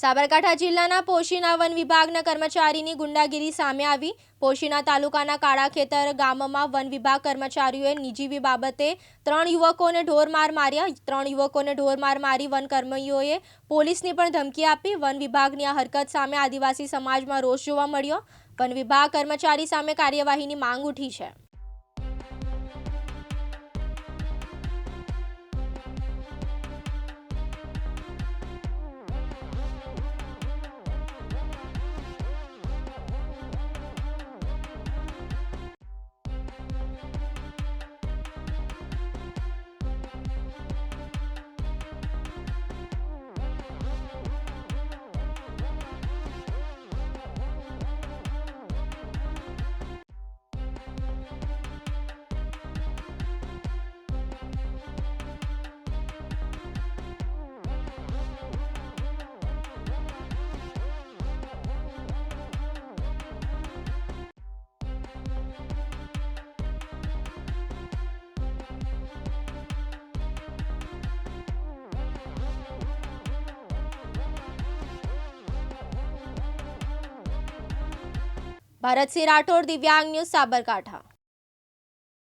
સાબરકાંઠા જિલ્લાના પોશીના વન વિભાગના કર્મચારીની ગુંડાગીરી સામે આવી. પોશીના તાલુકાના કાળાખેતર ગામમાં વન વિભાગ કર્મચારીઓએ નિજીવી બાબતે ત્રણ યુવકોને ઢોરમાર માર્યા. ત્રણ યુવકોને ઢોરમાર મારી વન કર્મીઓએ પોલીસની પણ ધમકી આપી. વન વિભાગની આ હરકત સામે આદિવાસી સમાજમાં રોષ જોવા મળ્યો. વન વિભાગ કર્મચારી સામે કાર્યવાહીની માંગ ઉઠી છે. ભરતસિંહ રાઠોડ દિવ્યાંગ ન્યૂઝ સાબરકાંઠા.